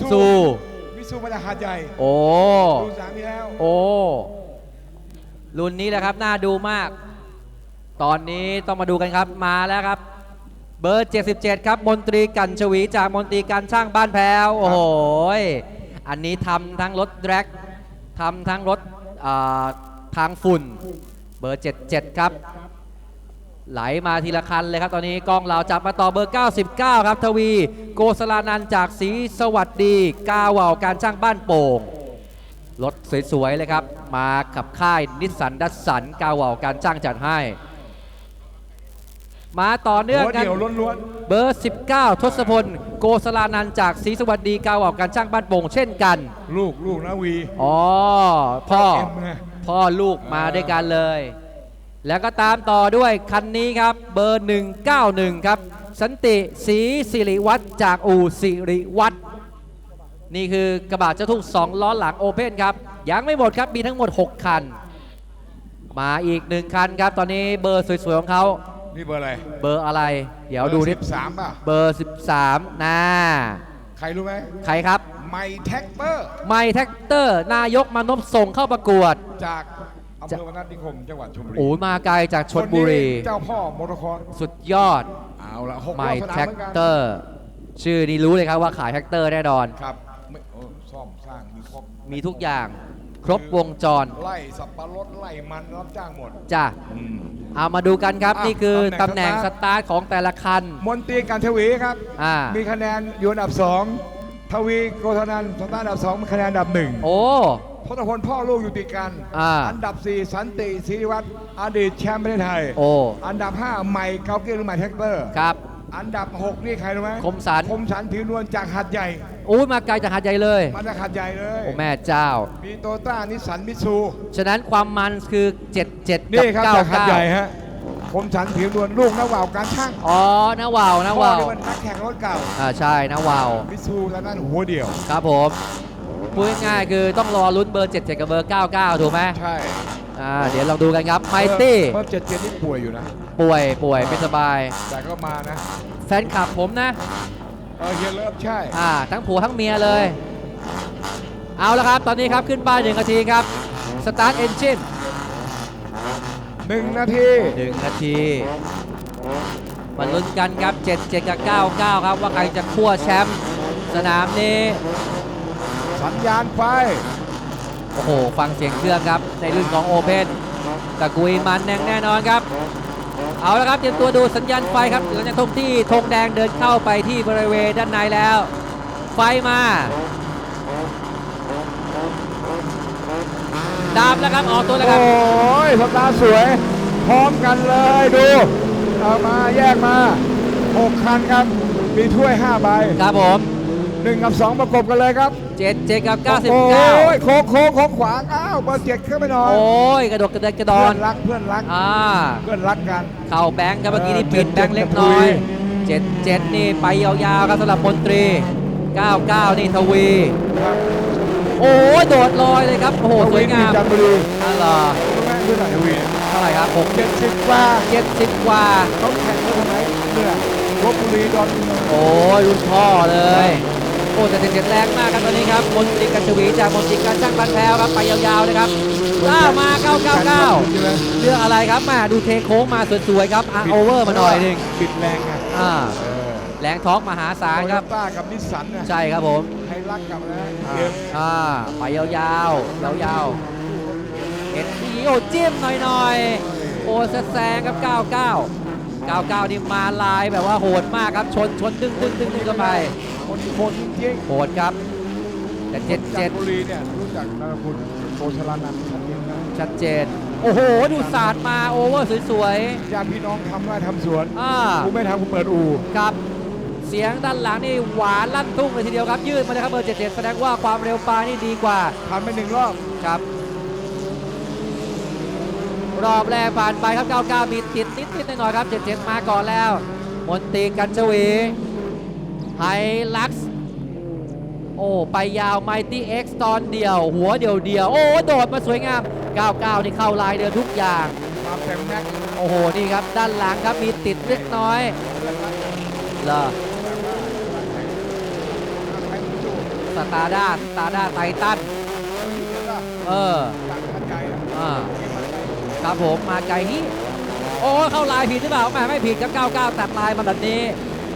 ซูซู มิซูมาจากหาดใหญ่โอ้ ดูสามนี้แล้ว โอ้ รุ่นนี้แหละครับ น่าดูมาก ตอนนี้ต้องมาดูกันครับ มาแล้วครับ เบอร์ 77 ครับ มนตรีกันชวีจากมนตรีการช่างบ้านแพ้ว โอ้โหยอันนี้ทำทั้งรถแดร็กทำทั้งรถอ่าทางฝุ่น เบอร์ 77 ครับ ไหลมาทีละคันเลยครับ ตอนนี้กล้องเราจับมาต่อเบอร์ 99 ครับ ทวี โกสลานันท์จากสีสวัสดี กาว่าวการช่างบ้านโป่งรถสวยๆเลยครับ มากับค่ายนิสสันดัสสันกาว่าวการจ้างจัดให้ มาต่อเนื่องหัวกันเดี่ยวล้วนเบอร์ 19 ทศพล โกสลานันท์จากศรีสวัสดีกาว่าวการจ้างบ้านโป่งเช่นกันๆลูกลูกนะวีอ๋อพ่อเอ็มไงพ่อลูกมาด้วยกันเลย แล้วก็ตามต่อด้วยคันนี้ครับเบอร์ 191 ครับ สันติศรีสิริวัฒน์จากอู่สิริวัฒน์นี่คือกระบะเจ้าทุ่ง2ล้อหลังโอเพ่นครับ ยังไม่หมดครับ มีทั้งหมด 6 คัน มาอีกหนึ่งคันครับ ตอนนี้เบอร์สวย ๆ ของเขานี่เบอร์อะไร เบอร์อะไร เดี๋ยวดูนิดสามป่ะ เบอร์ 13นะใครรู้ไหมใครครับ ไมแท็กเตอร์ ไมค์แท็กเตอร์ นายกมานพส่งเข้าประกวดจาก อำเภอวนัสนิคมจังหวัดชลบุรีโอ้ยมาไกลจากชนบุรี คนนี้เจ้าพ่อมอเตอร์คอร์สสุดยอดเอาละหกไมรอบค์สนามแท็กเหมือนกันเตอร์ชื่อนี้รู้เลยครับว่าขายแท็กเตอร์แน่นอน ครับไม่โอ้ซ่อมสร้างมีครบมีทุกอย่างครบวงจรไล่สับปะรดไล่มันรับจ้างหมด จ้ะเอามาดูกันครับอะนี่คือตำตำแหแหน่น่งงสตาร์ทของแต่ละคัน มนตรีการทวีครับ อ่า มีคะแนนอยู่อันดับสองทวีโกธนันท์สตาร์ทอันดับสองมีคะแนนอันดับหนึ่งโอ้ พลพลพ่อลูกอยู่ติดกัน อ่า อันดับ 4 สันติศรีวัฒน์อดีตแชมป์ประเทศไทย โอ้ อันดับ 5 ใหม่เกาเกียร์หรือใหม่แท็กเตอร์ ครับ อันดับ 6 นี่ใครรู้ไหมคมสัน คมสันผิวนวลจากหัดใหญ่โอ้ยมาไกลจากหาดใหญ่เลย มาจากหัดใหญ่เลย โอ้แม่เจ้า มีโตต้านิสสันมิตซู ฉะนั้นความมันคือ 77กันี่ครับบจากหัดใหญ่99ฮะ คมสันผิวนวลลูกนักว่าวการช่างอ๋อนะว่าวนะพ่อว่าวนี่มันนักแข่งรถเก่า อ่าใช่นะว่าวมิตซูแล้วนั่นหัวเดียว ครับผม พูดง่ายๆคือต้องรอลุ้นเบอร์ 77 กับเบอร์ 99 ถูกไหมใช่อ่าเดี๋ยวลองดูกันครับไมตี้เพิ่มเจ็ดเจ็ดนี่ป่วยอยู่นะ ป่วยป่วยไม่สบาย แต่ก็มานะแฟนคลับผมนะ เออเฮียเลิฟใช่อ่าทั้งผัวทั้งเมียเลย เอาละครับ ตอนนี้ครับขึ้นป้ายหนึ่งนาทีครับสตาร์ทเอนจินหนึ่งนาทีหนึ่งนาทีมาลุ้นกันครับ 77 กับ 99 ครับ ว่าใครจะคั่วแชมป์สนามนี้ สัญญาณไฟ โอ้โห ฟังเสียงเครื่องครับ ในรุ่นของโอเพนตะกุยมันแน่แน่นอนครับ เอาละครับเตรียมตัวดูสัญญาณไฟครับหลังจากทงที่ธงแดงเดินเข้าไปที่บริเวณด้านในแล้ว ไฟมาดามแล้วครับออกตัวแล้วครับ โอ้ยสตาร์ทสวย พร้อมกันเลยดู เอามาแยกมา 6 คันครับ มีถ้วย 5 ใบ ครับผม1กับ 2 ประกบกันเลยครับ 77กับโอ้ย99โค้งโค้งโค้งขวาอ้าวเบอร์เจ็ดขึ้นไปหน่อยโอ้ยกระโดดกระเดนกระดอเพื่อนนรักเพื่อนรักอ่าเพื่อนรักกัน เข้าแบงค์ครับเมื่อกี้นี่เออปิดแบงค์77เล็กน้อยทวี77นี่ไปยาวๆครับสำหรับมนตรี99นี่ทวี ครับโอ้ยโดดลอยเลยครับโอ้โหสวยงามจันทบุรีนั่นเหรอรู้ไหมเพื่อนไหนทวีเท่าไหร่ครับเจ็ดสิบกว่า6 70กว่า เขาแข่งกันทำไมเนี่ยลบบุรีดอนเมืองโอ้ยรุ่นพ่อเลยโอ้แต่เจ็ดแรงมากครับตอนนี้ครับมนตรีกัญชวีจากมนตรีการช่างบ้านแพ้วครับไปยาวๆเลยครับล่าวมาใช่ไหม999 เรื่องอะไรครับมาดูเทโค้งมาสวยๆครับอาโอเวอร์มาหน่อยหนึ่งบิดแรงไงอ่าเออแรงท้องมหาศาลครับโตโยต้ากับนิสสันนะใช่ครับผมใครรักกับนะอ่าเกมอ่าไปยาวๆ ยาวๆเอ็ดดีโอจิ้มหน่อยๆ โอ้แซงครับ 99 99 นี่มาลายแบบว่าโหดมากครับ ชนชนดึงดึงดึงดึงเข้าไป คนคนจริงโหดครับแต่ๆจันทบุ77รีเนี่ยรู้จักนามคุณโกชลานันท์ชัดเจนนะชัดเจน โอ้โห ดูสาดมาโอเวอร์สวย ญาติพี่น้องทำไร่ทำสวนๆอ่า กูไม่ทำกูเปิดอู่ครับ เสียงด้านหลังนี่หวานลั่นทุ่งเลยทีเดียวครับ ยืดมาเลยครับเบอร์77แสดงว่าความเร็วปลายนี่ดีกว่าทำไปหนึ่งรอบครับ รอบแรกผ่านไปครับ 99 มีติดนิดนิดหน่อยๆครับ 77 มาก่อนแล้ว มนตรีกันชวี ไฮลักซ์โอ้ไปยาวไมตี้เอ็กซ์ตอนเดียว หัวเดียวเดียว โอ้ โดดมาสวยงาม 99 นี่เข้าลายเดินทุกอย่างมามแม็กซ์โอ้โห นี่ครับ ด้านหลังครับมีติดเล็กน้อยเหรอสตาร์ด้าสตาร์ด้าไททันเออครับผมมาไกลนี่โอ้ เข้าลายผิดหรือเปล่าแหมไม่ผิดครับ 99 ตัดลายมาแบบนี้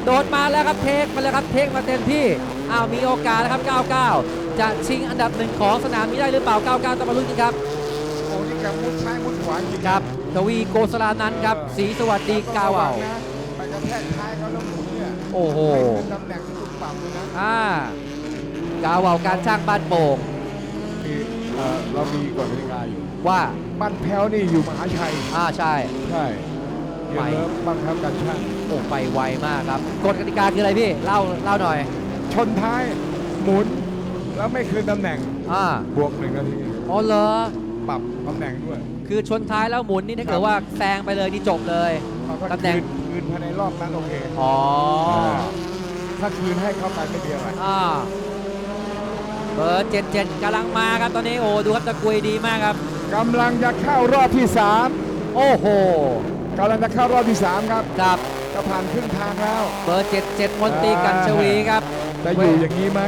โดดมาแล้วครับเทคมาแล้วครับเทคมาเต็มที่อ้าวมีโอกาสนะครับ 99 จะชิงอันดับหนึ่งของสนามนี้ได้หรือเปล่า 99ต้องมาลุ้นกันครับโอ้นี่แกมุดซ้ายมุดขวาจริงครับทวีโกสลานันท์ครับสีสวัสดีกาวเอาไปกระแทกท้ายเขาแล้วหมุนเนี่ยโอ้โหให้เป็นตำแหน่งที่ถูกปรับเลยนะอ่ากาวเอาการช่างบ้านโป่งคือเอ่อเรามีกฎกติกาอยู่ว่าบ้านแพ้วนี่อยู่มหาชัยอ่าใช่ใช่เดี๋ยว ไปเริ่มบ้านแพ้วกันช่างโอ้ไปไวมากครับกฎกติกาคืออะไรพี่เล่าเล่าหน่อย ชนท้ายหมุนแล้วไม่คืนตำแหน่งอ่าบวกหนึ่งนาทีอ๋อเหรอปรับตำแหน่งด้วย คือชนท้ายแล้วหมุนนี่ถ้าเกิดว่าแซงไปเลยนี่จบเลยเอาถ้าตำแหน่งคืนคืนภายในรอบนั้นโอเคอ๋อถ้าคืนให้เข้าไปไม่เดียวอะไรอ่าเบอร์77กำลังมาครับตอนนี้โอ้ดูครับตะกุยดีมากครับกำลังจะเข้ารอบที่โอ้โห3 กำลังจะเข้ารอบที่ 3 ครับครับจะผ่านครึ่งทางแล้ว เบอร์77มนตรีกันชวีครับ จะอยู่อย่างนี้ไหม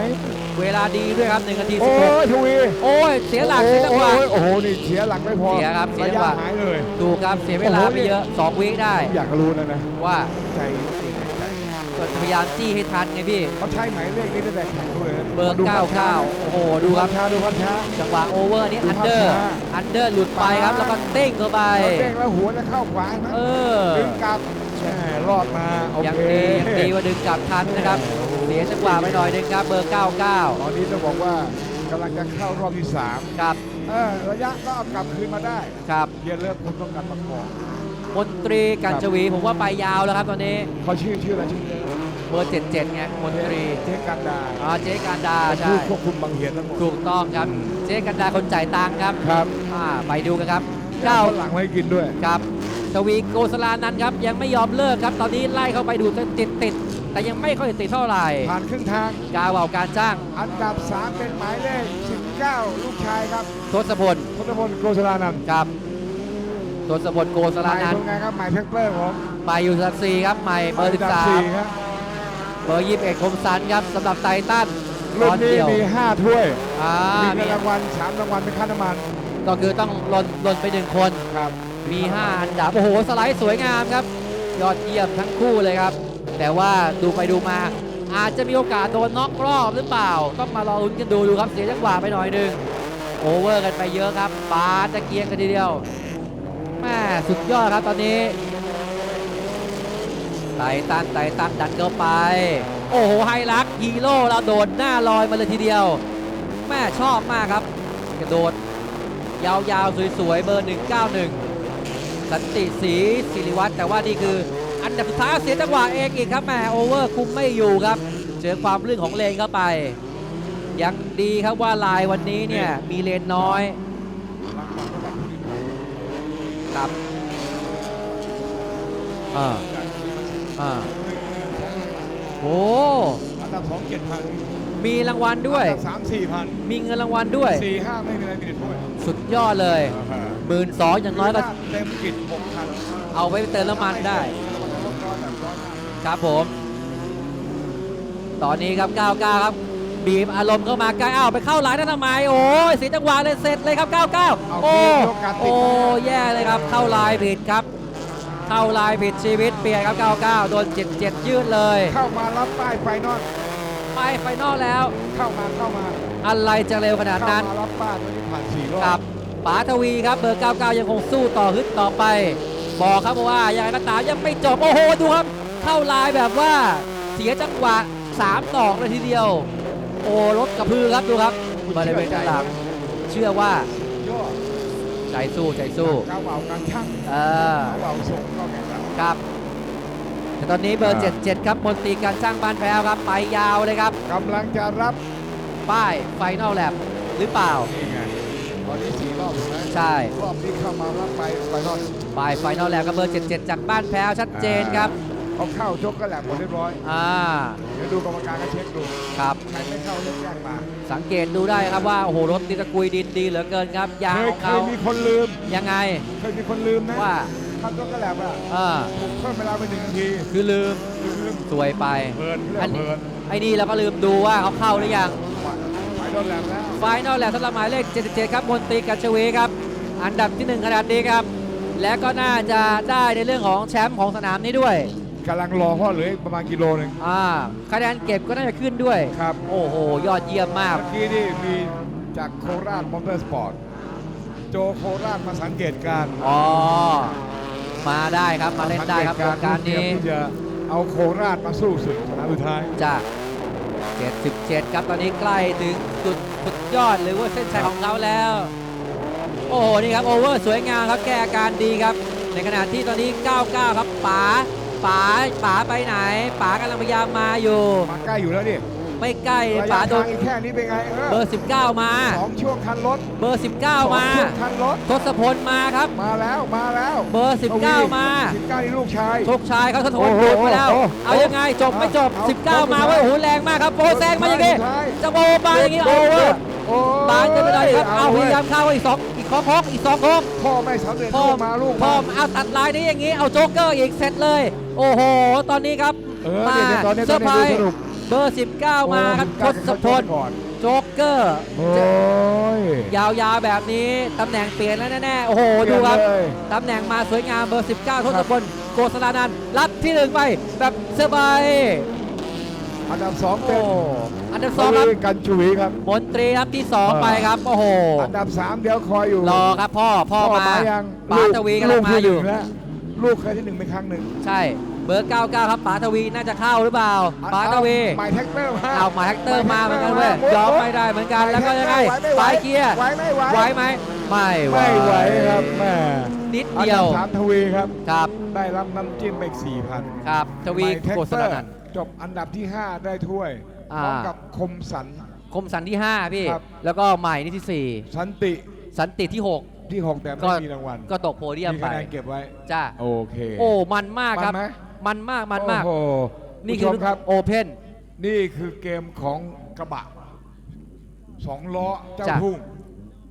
เวลาดีด้วยครับ1นาทีโอ้ยทวี16โอ้ย เสียหลักเสียจังหวะ โอ้ยโอ้โห นี่เสียหลักไม่พอเสียครับเสียระจังยะหวะ หายเลย ดูครับเสียเวลาไปเยอะ2วิได้ผมอยากรู้นะนะ ว่าใจใจก็ พยายามจี้ให้ทันไงพี่ เขาใช้หมายเลขนี้ตั้งแต่แข่งด้วยนะเบอร์ ดูภาพช้า99 โอ้โห ดูครับช้าดูภาพช้า จังหวะโอเวอร์นี้ดูอันภาพเดอร์ช้า อันเดอร์หลุดไปครับ แล้วก็เด้งเข้าไปเราเด้งแล้วหัวจะเข้าขวาไหมเออ ดึงกลับแหมรอดมาโอยังเคดียังดีว่าดึงกลับทันนะครับ เสียจังหวะไปหน่อยนึงครับ เบอร์ ตอนนี้ต้องบอกว่ากำลังจะเข้ารอบที่สาม99 ครับ เออระยะก็เอากลับคืนมาได้ครับเพียงเลิกคุณต้องการประกอบมนตรีกันชวี ผมว่าไปยาวแล้วครับตอนนี้ เขาชื่อชื่ออะไรชื่อ เล่นเบอร์ 77ไงมนตรีเทคกันดาอ่าเจ๊กันดาเป็นใช่ผู้ควบคุมบางเหียนทั้งหมด ถูกต้องครับเจ๊กันดาคนจ่ายตังค์ครับครับ อ่าไปดูกันครับเก้าเก้า หลังไว้กินด้วย ครับทวีโกสลานันท์ครับ ยังไม่ยอมเลิกครับ ตอนนี้ไล่เข้าไปดูติดติดๆแต่ยังไม่ค่อยติดเท่าไหร่ ผ่านครึ่งทาง กาวเอาการจ้างอันดับ 3 เป็นหมายเลข 19 ลูกชายครับทศพลพลพลโกศลานันท์ครับทศพลโกสหลามานัยนตรท์งไงครับหมายเพชรเปอร์ผมไปอยู่สักซีครับใหม่เบอร์นดัสี่ครับ13 เบอร์21คมสันครับสำหรับไททันรุ่นตอนนี้เดียวมี 5 ถ้วย อ่ามีมีเงินรางวัล3รางวัลเป็นค่าน้ำมัน ก็คือต้องหล่นหล่นไปหนึ่งคน ครับ มี 5 อันดับ โอ้โห สไลด์สวยงามครับ ยอดเยี่ยมทั้งคู่เลยครับ แต่ว่าดูไปดูมา อาจจะมีโอกาสโดนน็อกรอบหรือเปล่า ต้องมารอลุ้นกันดูดูครับ เสียจังหวะไปหน่อยหนึงโอเวอร์กันไปเยอะครับปาดตะเกียงกันทีเดียวแม่สุดยอดครับตอนนี้ ไต่ตันไต่ตันดันเข้าไป โอ้โหไฮลักฮีโร่เราโดดหน้าลอยมาเลยทีเดียว แม่ชอบมากครับ กระโดด ยาวๆ สวยๆ เบอร์ 191 สันติศรีศิริวัตรแต่ว่านี่คือ อันดับสุดท้ายเสียจังหวะเองอีกครับแหมโอเวอร์คุมไม่อยู่ครับ เจอความลื่นของเลนเข้าไป ยังดีครับว่าลายวันนี้เนี่ยมีเลนน้อยครับอ่า อ่าโอ้อันดับ2 7,000มีรางวัลด้วย อันดับ3 4,000มีเงินรางวัลด้วย4 5ไม่มีอะไรมีแต่ถ้วยสุดยอดเลยหมื่นสองอย่างน้อยก็เต็มกิจ6,000เอาไว้เติมน้ำมันได้ ครับผม ตอนนี้ครับ 99 ครับ บีบอารมณ์เข้ามาใกล้อ้าวไปเข้าหลายนั่นทำไม โอ้ยเสียจังหวะเลยเสร็จเลยครับ 99 โอ้โอ้แย่เลยครับ เข้าลายผิดครับ เข้าลายผิดชีวิตเปลี่ยนครับ 99 โดน 77 ยืดเลย เข้ามารับป้ายไฟนอลไปไฟนอลแล้ว เข้ามาเข้ามาอะไรจะเร็วขนาดเข้านั้นมารับป้ายตัวนี้ผ่านสี่รอบกับป๋าทวีครับเบอร์ 99 ยังคงสู้ต่อฮึดต่อไป บอกครับว่ายังไงก็ตามยังไม่จบ โอ้โห ดูครับ เข้าลายแบบว่าเสียจังหวะ3ดอกเลยทีเดียว โอ้รถกระพือครับดูครับบริเวณด้านหลังเชื่อว่ายอด ใจสู้ใจสู้กาวเบาการช่างเออกาวเบาส่งเข้าแข่งขันครับ แต่ตอนนี้เบอร์อ่า77 ครับมนตรีการช่างบ้านแพ้วครับ ไปยาวเลยครับกำลังจะรับป้ายไฟนอลแลบหรือเปล่า นี่ไงตอนนี้สี่รอบถูกไหมใช่ รอบนี้เข้ามารับไปไฟนอลป้ายไฟนอลแลบกับเบอร์ 77 จากบ้านแพ้วชัดเจนครับ เขาเข้าชกก็แหลมหมดเรียบร้อย อ่า เดี๋ยวดูกรรมการก็เช็คดูครับ ใครไม่เข้าเลือกแยกมาสังเกตดูได้ครับว่า โอ้โห รถตีตะกุยดินดีเหลือเกินครับ ยางเคยของเคเขายมีคนลืม ยังไง เคยมีคนลืมนะว่า เข้าชกก็แหลมอะเออ ถูกเพิ่มเวลาไปหนึ่งนาทีคือลืม ลืมสวยไป เพลินเรียกอันว่าเพลินไอ้นี่เราก็ลืมดูว่าเขาเข้าหรือยังจังหวะนอลแลบแล้ว ไฟนอลแหละสำหรับหมายเลข 77 ครับมนตรีกัญชวีครับ อันดับที่1ขนาดนี้ครับ และก็น่าจะได้ในเรื่องของแชมป์ของสนามนี้ด้วย กำลังรอเพราะเหลืออีกประมาณกิโลหนึ่งอ่าคะแนนเก็บก็น่าจะขึ้นด้วย ครับโอ้โห ยอดเยี่ยมมาก เมื่อกี้นี่มีจากโคราชมอเตอร์สปอร์ตโจโคราชมาสังเกตการณ์อ๋อ มาได้ครับ มาเล่นได้ครับโครงการนี้เตยมที่จะเอาโคราชมาสู้ศึกสนามสุดท้าย จ้ะ77 ครับ ตอนนี้ใกล้ถึงจุดสุดยอดหรือว่าเส้นชัยของเขาแล้ว โอ้โห นี่ครับ โอเวอร์สวยงามครับ แก้อาการดีครับ ในขณะที่ตอนนี้ 99 ครับป๋า ป๋าป๋าไปไหนป๋ากำลังพยายามมาอยู่ มาใกล้อยู่แล้วดิไม่ใกล้ระป๋ายะโดทานงอีกแค่นี้เป็นไงเบอร์ 19 มา สองช่วงคันรถเบอร์ สอง19 มาช่วงคันรถ ทศพลมาครับ มาแล้วมาแล้วเบอร์ 19 มาสิบเก้านี่ลูกชายทุกชายเขาทศพลโอ้โหโดดมาแล้ว โอ้โหเอายังไงจบไม่จบ เอา19 มาเว้ยโอ้โหแรงมากครับโปรแซงมาอย่างงี้สุดท้าย จะโบมาอย่างงี้โอเวอร์โอ้ยบานจะไปหน่อยครับ เอาพว้ยายามเข้าอีกสอง อีกสองโค้งอีกสองโค้งพ่อไม่สำเร็จพ่อลูกมาลูกพ่อมาเอาตัดลายนี้อย่างงี้เอาโจ๊กเกอร์อีกเสร็จเลย โอ้โห ตอนนี้ครับเออมาเดี๋ยวตอนนี้เซอร์ไพรตอนนี้ส์ดูสนุกเบอร์ 19 มาครับทโอ้ศพลก่อนโจ๊กเกอร์โอ้ยยาวๆแบบนี้ตำแหน่งเปลี่ยนแล้วแน่ๆโอ้โหดูครับเปลี่ยนเลยตำแหน่งมาสวยงามเบอร์ 19 ทศพลโกศลานันท์รับที่หนึ่งไปแบบสบาย อันดับสองโอ้เป็นอันดับสองครับทวีกันชวีครับมนตรีรับที่สองเออไปครับโอ้โหอันดับสามเดี๋ยวคอยอยู่รอครับพ่อพ่อมายังป๋าทวีกำลังมาอยู่ลูกที่หนึ่งแล้วลูกเคยที่หนึ่งเป็นครั้งหนึ่งใช่เบอร์ 99 ครับป๋าทวีน่าจะเข้าหรือเปล่าป๋าทวีหมายแท็กเตอร์มาเอาหมายแฮกเตอร์มาเหมือนกันเว้ยยอมไม่ได้เหมือนกันแล้วก็ยังไงไหวสายม่เกียร์ไหวไม่ไหวไหวไหมไม่ไหวไม่ไหวครับแม่นิดอันเดียดัวบสามทวีครับครับ ได้รับน้ำจิ้มไปสี่พันครับทวีโกศลานันท์ จบอันดับที่ 5 ได้ถ้วยพอ่า ร้อมกับคมสัน คมสันที่ 5 พี่ ครับ แล้วก็ใหม่นี่ที่ สันติ4 สันติที่ ที่ 6 แต่ก็ไม่มีรางวัล6ก็ตกโพเดียมมีไปคะแนนเก็บไว้ จ้าโอเค โอ้ มันมากครับ มันไหม มันมากมันมาก โอ้โหนี่ผู้คืชอมครับ โอเพน นี่คือเกมของกระบะสองล้อเจ้าจ้ะทุ่ง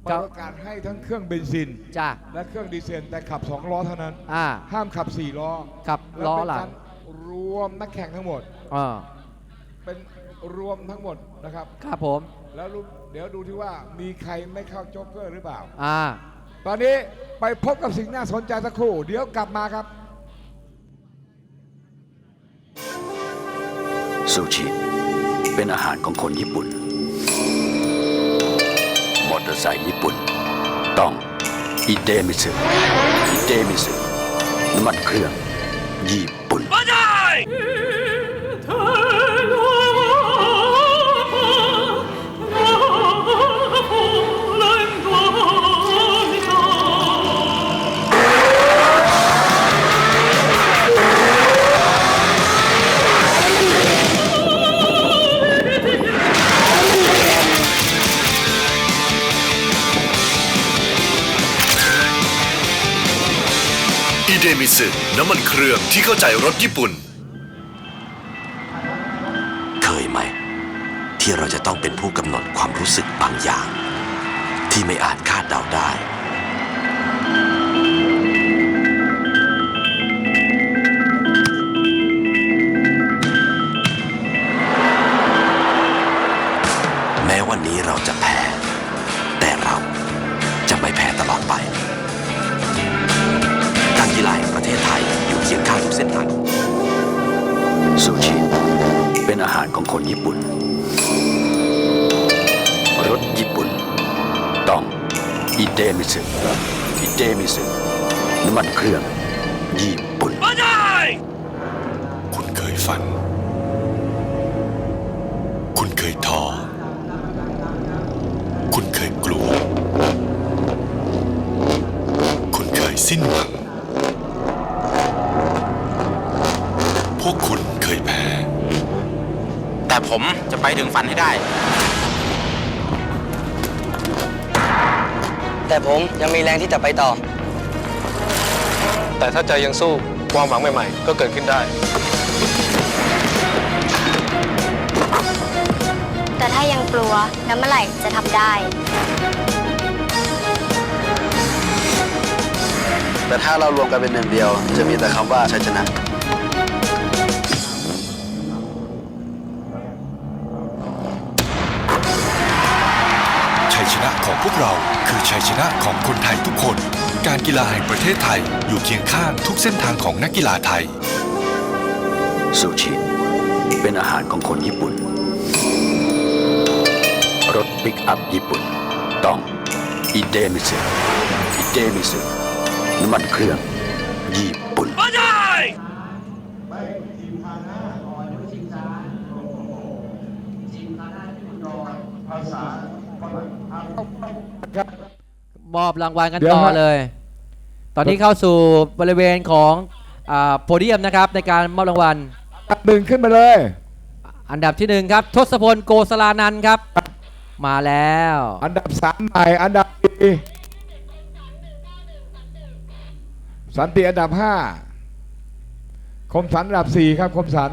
เปิเจ้าดโอกาสให้ทั้งเครื่องเบนซิน จ้าและเครื่องดีเซลแต่ขับ2ล้อเท่านั้น อ่าห้ามขับ4ล้อขับ และล้อเป็นหลักาง รรวมนักแข่งทั้งหมด อ่าเป็นรวมทั้งหมดนะครับ ครับผม แล้วรู้เดี๋ยวดูที่ว่ามีใครไม่เข้าโจ๊กเกอร์หรือเปล่า อ่า ตอนนี้ไปพบกับสิ่งน่าสนใจสักครู่ เดี๋ยวกลับมาครับ ซูชิ เป็นอาหารของคนญี่ปุ่น มอเตอร์ไซค์ญี่ปุ่น ต้องอิเดมิสึอิเดมิสึน้ำมันเครื่องญี่ปุ่ มิสึน้ำมันเครื่องที่เข้าใจรถญี่ปุ่น เคยไหม ที่เราจะต้องเป็นผู้กำหนดความรู้สึกบางอย่าง ที่ไม่อาจคาดเดาได้ รื่องญี่ปุ่น คุณเคยฝัน คุณเคยท้อ คุณเคยกลัว คุณเคยสิ้นหวัง พวกคุณเคยแพ้ แต่ผมจะไปถึงฝันให้ได้ แต่ผมยังมีแรงที่จะไปต่อ แต่ถ้าใจยังสู้ความหวังใหม่ ๆ ก็เกิดขึ้นได้ แต่ถ้ายังกลัวแล้วเมื่อไหร่จะทำได้ แต่ถ้าเรารวมกันเป็นหนึ่งเดียว จะมีแต่คำว่าชัยชนะเชัยชนะของพวกเราคือชัยชนะของคนไทยทุกคน การกีฬาแห่งประเทศไทยอยู่เคียงข้างทุกเส้นทางของนักกีฬาไทย ซูชิ เป็นอาหารของคนญี่ปุ่น รถปิกอัพญี่ปุ่น ต้องอิเดมิสึอิเดมิสึน้ำมันเครื่องญี่ปุ่นม อบรางวัลกันเดี๋ยวต่อฮะเลย ตอนนี้เข้าสู่บริเวณของอาโพเดียมนะครับในการมอบรางวัลอันดับหนึ่งขึ้นมาเลย อันดับที่หนึ่งครับทศพลโกสลานันท์ครับ มาแล้ว อันดับสามใหม่อันดับสี่สันติอันดับห้าคมสันอันดับสี่ครับคมสัน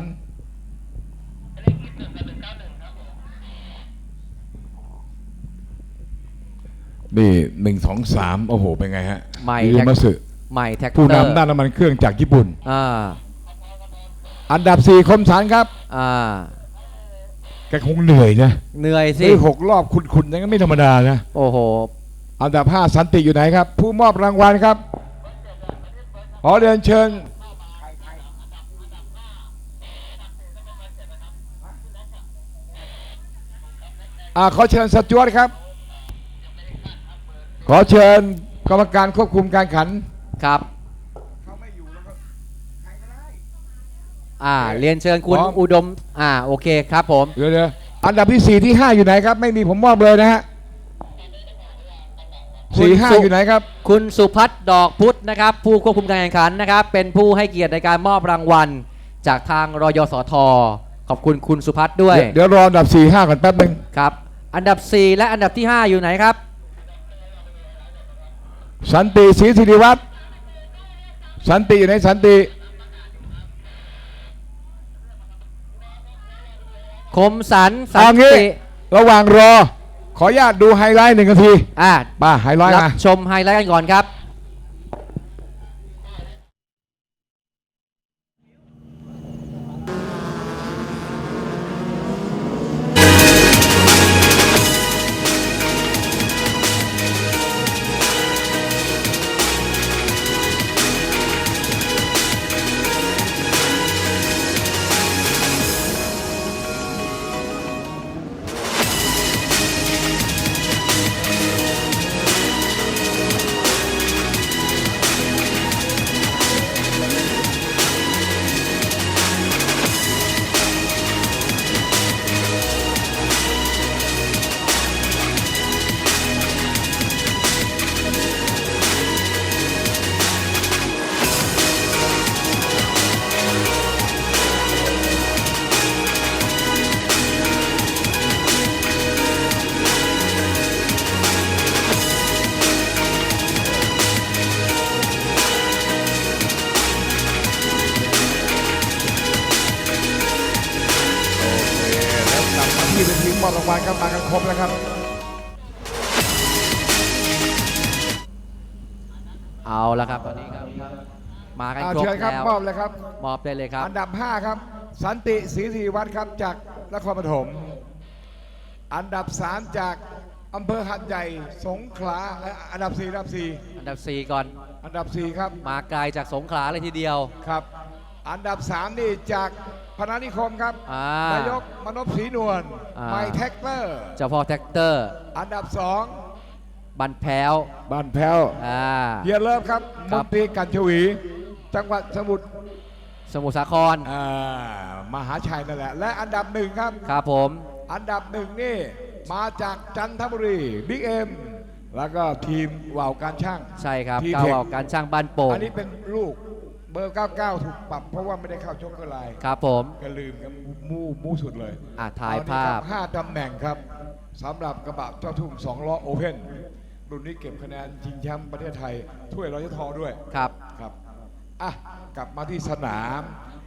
นี่หนึ่งสองสามโอ้โห เป็นไงฮะใหม่ ยูมาสึใหม่แท็กเตอผู้ร์นำด้านน้ำมันเครื่องจากญี่ปุ่น อ่าอันดับสี่คมสันครับ อ่าแกคงเหนื่อยนะเหนื่อยสิเฮ้ยหกรอบคุณๆนั่นก็ไม่ธรรมดานะ โอ้โห อันดับห้าสันติอยู่ไหนครับ ผู้มอบรางวัลครับ ขอเรียนเชิญ อ่าขอเชิญสจวตครับ ขอเชิญกรรมการควบคุมการขันครับอ่าเรียนเชิญคุณพร้อมอุดม อ่าโอเคครับผมเดี๋ยวเดี๋ยวอันดับที่สี่ที่ห้าอยู่ไหนครับ ไม่มีผมมอบเลยนะฮะคุณสี่ห้าสุอยู่ไหนครับ คุณสุพัฒน์ดอกพุธนะครับ ผู้ควบคุมการแข่งขันนะครับ เป็นผู้ให้เกียรติในการมอบรางวัล จากทางรยสท ขอบคุณคุณสุพัฒน์ด้วย เดี๋ยวรออันดับสี่ห้าก่อนแป๊บหนึ่งครับ อันดับ4และอันดับที่5อยู่ไหนครับ สันติศรีสิริวัฒน์สันติอยู่ไหนสันติ คมสันสัเอานงี้ ติระหว่างรอ ขออนุญาตดูไฮไลท์หนึ่งนาทีอ่ามาไฮไลท์รับมาชมไฮไลท์กันก่อนครับ มมอบรางวัลครับมากันครบแล้วครับ เอาละครับตอนนี้ครับ มากันอ่าครบเชิญครับแล้วมอบเลยครับ มอบได้เลยครับ อันดับ 5 ครับ สันติศรีสิริวัฒน์ครับจากนครปฐมอันดับ 3 จากอำเภอหัดใหญ่สงขลาเอ่ออันดับ 4 อันดับ อันดับ 4 ก่อน 4 อันดับ 4 ครับมาไกลจากสงขลาเลยทีเดียว ครับ อันดับ 3 นี่จาก พนานิคมครับอ่านายกมนพศรีนวลอ่า ไมค์แท็กเตอร์ เจ้าพ่อแท็กเตอร์ อันดับบันแพ้ว2บ้านแพ้วอ่า เฮียเลิฟครับคมรับ นตรีกันชวี จังหวัดสมุทรสมุทรสาครอ่ามหาชัยนั่นแหละ และอันดับหนึ่งครับ ครับผม อันดับหนึ่งนี่มาจากจันทบุรีบิ๊กเอ็มแล้วก็ทีมว่าวการช่าง ใช่ครับทีก้าวเทคออกการช่างบ้านโป่งอันนี้เป็นลูก เบอร์ 99 ถูกปรับ เพราะว่าไม่ได้เข้าชกเกอร์ไลน์ครับผมก็ลืมกันมู่มู่สุดเลยอะถ่ายเอนี่ภาคพรับห้าตำแหน่งครับสำหรับกระบะเจ้าทุ่งสองล้อโอเพ่นรุ่นนี้เก็บคะแนนชิงแชมป์ประเทศไทยถ้วยรอยทอด้วยครับครับอะกลับมาที่สนาม